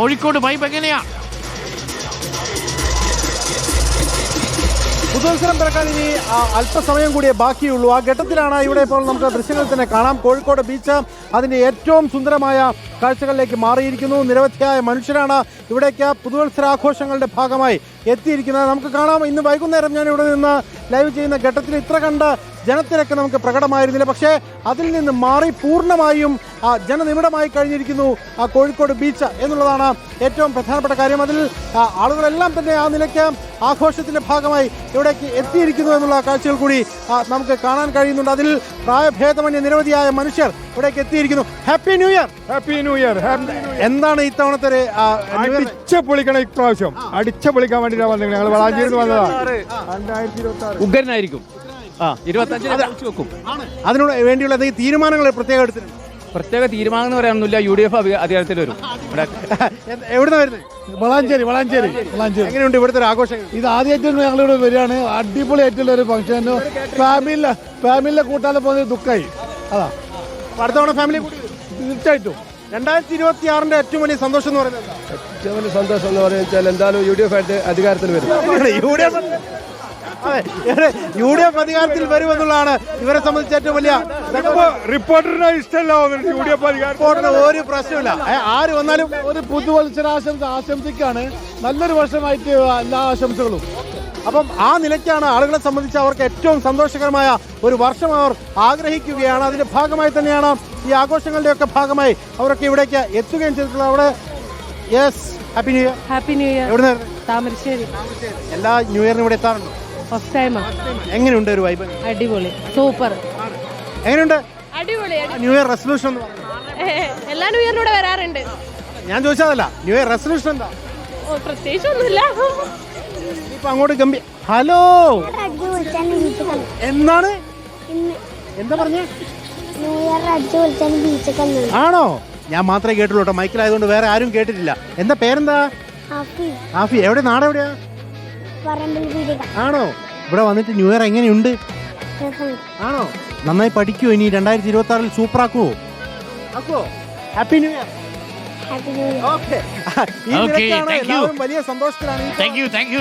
Kozhikode vibe എങ്ങനെയാ? പുതുവത്സരം പിറക്കാൻ ഇനി അല്പസമയം കൂടിയേ ബാക്കിയുള്ളൂ. ആ ഘട്ടത്തിലാണ് ഇവിടെ ഇപ്പോൾ നമുക്ക് ദൃശ്യങ്ങൾ തന്നെ കാണാം. കോഴിക്കോട് ബീച്ച് അതിന്റെ ഏറ്റവും സുന്ദരമായ കാഴ്ചകളിലേക്ക് മാറിയിരിക്കുന്നു. നിരവധിയായ മനുഷ്യരാണ് ഇവിടേക്ക് പുതുവത്സരാഘോഷങ്ങളുടെ ഭാഗമായി എത്തിയിരിക്കുന്നത്. നമുക്ക് കാണാം ഇന്ന് വൈകുന്നേരം ഞാൻ ഇവിടെ നിന്ന് ലൈവ് ചെയ്യുന്ന ഘട്ടത്തിൽ ഇത്ര കണ്ട് ജനത്തിരക്ക് നമുക്ക് പ്രകടമായിരുന്നില്ല. പക്ഷേ അതിൽ നിന്ന് മാറി പൂർണമായും ആ, ജനനിബിഡമായി കഴിഞ്ഞിരിക്കുന്നു ആ കോഴിക്കോട് ബീച്ച് എന്നുള്ളതാണ് ഏറ്റവും പ്രധാനപ്പെട്ട കാര്യം. അതിൽ ആളുകളെല്ലാം തന്നെ ആ നിലയ്ക്ക് ആഘോഷത്തിന്റെ ഭാഗമായി ഇവിടേക്ക് എത്തിയിരിക്കുന്നു എന്നുള്ള കാഴ്ചകൾ കൂടി നമുക്ക് കാണാൻ കഴിയുന്നുണ്ട്. അതിൽ പ്രായഭേദമന്യ നിരവധിയായ മനുഷ്യർ ഇവിടേക്ക് എത്തിയിരിക്കുന്നു. Happy new year happy new year എന്താണ് ഇത്തവണത്തെ ഒരു, അടിച്ച പൊളിക്കണം ഇപ്രാവശ്യം. അടിച്ച പൊളിക്കാൻ വേണ്ടിയിട്ടാണ് വന്നത് ഞങ്ങൾ വളാഞ്ചേരി വന്നതാ രണ്ടായിരത്തി ഇരുപത്തി ആറ് ഉഗ്രനായിരിക്കും. ഇരുപത്തഞ്ചിന് വെക്കും. അതിനോട് വേണ്ടിയുള്ള എന്തെങ്കിലും തീരുമാനങ്ങൾ പ്രത്യേകം എടുത്തിട്ടുണ്ട്. പ്രത്യേക തീരുമാനം എന്ന് പറയാനൊന്നുമില്ല യു ഡി എഫ് അധികാരത്തിൽ വരും. എവിടെ എവിടുന്ന വരുന്നത്? വളാഞ്ചേരി വളാഞ്ചേരി വളാഞ്ചേരി. എങ്ങനെയുണ്ട് ഇവിടുത്തെ ആഘോഷം ആഘോഷങ്ങൾ? ഇത് ആദ്യമായിട്ട് ഞങ്ങളിവിടെ വരികയാണ്. അടിപൊളിയായിട്ടുള്ള ഒരു ഫംഗ്ഷൻ ഫാമിലി ഫാമിലിയിലെ കൂട്ടാതെ പോകുന്ന ദുഃഖമായി അതാ. അടുത്തവണ അടുത്ത തവണ ഫാമിലി. തീർച്ചയായിട്ടും രണ്ടായിരത്തി ഇരുപത്തി ആറിന്റെ ഏറ്റവും വലിയ സന്തോഷം എന്ന് പറയുന്നത് ഏറ്റവും വലിയ സന്തോഷം എന്ന് പറയുന്നത് എന്തായാലും യു ഡി എഫ് ആയിട്ട് അധികാരത്തിൽ വരും. യു ഡി എഫ് അതെ യു ഡി എഫ് അധികാരത്തിൽ വരുമെന്നുള്ളതാണ് ഇവരെ സംബന്ധിച്ച് ഏറ്റവും വലിയ റിപ്പോർട്ടറിനെ ഇഷ്ടമല്ല യു ഡി എഫ് റിപ്പോർട്ടറിന് ഒരു പ്രശ്നമില്ല ആര് വന്നാലും ഒരു പുതുവത്സരാശംസ ആശംസിക്കാണ് നല്ലൊരു വർഷമായിട്ട് എല്ലാ ആശംസകളും. അപ്പം ആ നിലയ്ക്കാണ് ആളുകളെ സംബന്ധിച്ച് അവർക്ക് ഏറ്റവും സന്തോഷകരമായ ഒരു വർഷം അവർ ആഗ്രഹിക്കുകയാണ്. അതിന്റെ ഭാഗമായി തന്നെയാണ് ഈ ആഘോഷങ്ങളുടെയൊക്കെ ഭാഗമായി അവരൊക്കെ ഇവിടേക്ക് എത്തുകയും ചെയ്തിട്ടുള്ളത്. അവിടെ yes happy new year. Happy new year. എവിടെ താമരശ്ശേരി. എല്ലാ ന്യൂ ഇയറിനും ഇവിടെ എത്താറുണ്ടോ? ഫസ്റ്റ് ടൈമാ എങ്ങനെയുണ്ട് ഒരു വൈബ് അടിപൊളി. സൂപ്പർ എങ്ങനെയുണ്ട്? അടിപൊളി ന്യൂ ഇയർ റെസൊല്യൂഷൻ എല്ലാ ന്യൂ ഇയറിലൂടെ വരാറുണ്ട്. ഞാൻ ചോദിച്ചതല്ല ന്യൂ ഇയർ റെസൊല്യൂഷൻ എന്താ? ഓ പ്രത്യേകിച്ചൊന്നുമില്ല. ഇപ്പൊ അങ്ങോട്ട് ഗംഭീർ ഹലോ? എന്നാണ്? ഇന്ന് എന്താ പറഞ്ഞേ? ആണോ? ഞാൻ മാത്രമേ കേട്ടുള്ളൂ കേട്ടോ. മൈക്കിലായതുകൊണ്ട് വേറെ ആരും കേട്ടിട്ടില്ല. എന്താ പേരെന്താ? ഹാപ്പി ആഫി എവിടെ? നാടെവിടെയാ? ആണോ? ഇവിടെ വന്നിട്ട് ന്യൂ ഇയർ എങ്ങനെയുണ്ട്? ആണോ? നന്നായി പഠിക്കുവോ ഇനി രണ്ടായിരത്തി ഇരുപത്തി ആറിൽ super ആക്കുവോ happy new year happy new year okay ഈ എല്ലാവരും വലിയ സന്തോഷത്തിലാണ്. Thank you thank you